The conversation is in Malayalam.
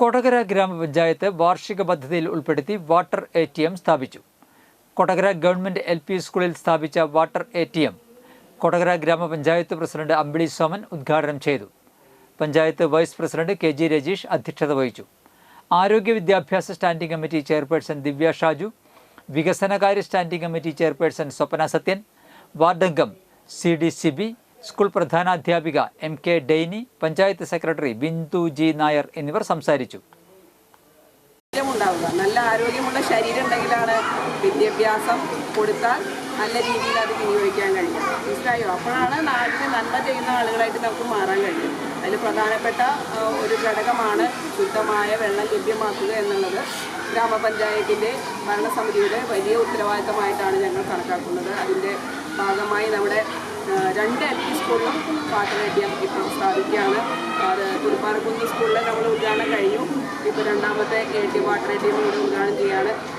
കൊടകര ഗ്രാമപഞ്ചായത്ത് വാർഷിക പദ്ധതിയിൽ ഉൾപ്പെടുത്തി വാട്ടർ എ ടി എം സ്ഥാപിച്ചു. കൊടകര ഗവൺമെന്റ് എൽ പി സ്കൂളിൽ സ്ഥാപിച്ച water A T M Kodakara ഗ്രാമപഞ്ചായത്ത് പ്രസിഡന്റ് അമ്പിളി സോമൻ ഉദ്ഘാടനം ചെയ്തു. Panchayat vice president K G Rajeesh അധ്യക്ഷത വഹിച്ചു. ആരോഗ്യ വിദ്യാഭ്യാസ standing committee chairperson Divya Shaju വികസനകാര്യ standing committee chairperson Swapna Sathyan വാർഡംഗം C D Sibi school പ്രധാനാധ്യാപിക M K Dainy panchayat secretary Bindu G Nair എന്നിവർ സംസാരിച്ചു. ഉണ്ടാവുക നല്ല ആരോഗ്യമുള്ള ശരീരം ഉണ്ടെങ്കിലാണ് വിദ്യാഭ്യാസം കൊടുത്താൽ നല്ല രീതിയിൽ അത് വിനിയോഗിക്കാൻ കഴിയും. മനസ്സിലായോ? അപ്പോഴാണ് നാടിന് നന്മ ചെയ്യുന്ന ആളുകളായിട്ട് നമുക്ക് മാറാൻ കഴിയും. അതിൽ പ്രധാനപ്പെട്ട ഒരു ഘടകമാണ് ശുദ്ധമായ വെള്ളം ലഭ്യമാക്കുക എന്നുള്ളത്. ഗ്രാമപഞ്ചായത്തിന്റെ ഭരണസമിതിയുടെ വലിയ ഉത്തരവാദിത്തമായിട്ടാണ് ഞങ്ങൾ കണക്കാക്കുന്നത്. അതിന്റെ ഭാഗമായി നമ്മുടെ രണ്ട് എൽ പി സ്കൂളിലും എ ഇപ്പം സ്ഥാപിക്കുകയാണ്. അത് തുരുപ്പാറക്കുന്ന് സ്കൂളിൽ നമ്മൾ ഉദ്ഘാടനം കഴിഞ്ഞു. ഇപ്പോൾ രണ്ടാമത്തെ K T water A T M കൂടി ഉദ്ഘാടനം ചെയ്യുകയാണ്